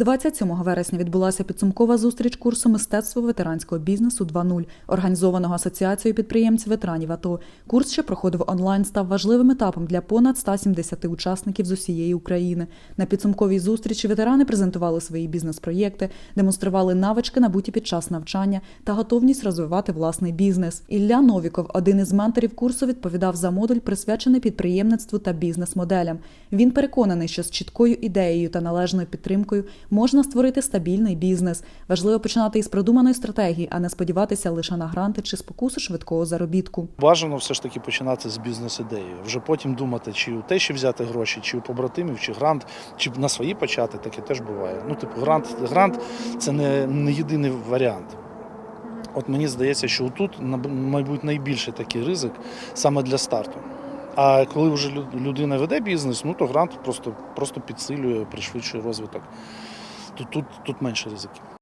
27 вересня відбулася підсумкова зустріч курсу мистецтво ветеранського бізнесу 2.0, організованого асоціацією підприємців ветеранів АТО. Курс, що проходив онлайн, став важливим етапом для понад 170 учасників з усієї України. На підсумковій зустрічі ветерани презентували свої бізнес-проєкти, демонстрували навички, набуті під час навчання та готовність розвивати власний бізнес. Ілля Новіков, один із менторів курсу, відповідав за модуль, присвячений підприємництву та бізнес-моделям. Він переконаний, що з чіткою ідеєю та належною підтримкою можна створити стабільний бізнес. Важливо починати із продуманої стратегії, а не сподіватися лише на гранти чи спокусу швидкого заробітку. Бажано все ж таки починати з бізнес-ідеї. Вже потім думати, чи у тещі взяти гроші, чи у побратимів, чи грант, чи на свої почати, таке теж буває. Ну, типу, грант, грант це не, не єдиний варіант. От мені здається, що тут, мабуть, найбільший такий ризик саме для старту. А коли вже лю- людина веде бізнес, ну то грант просто, просто підсилює, пришвидшує розвиток. Тут, тут, тут менше ризиків.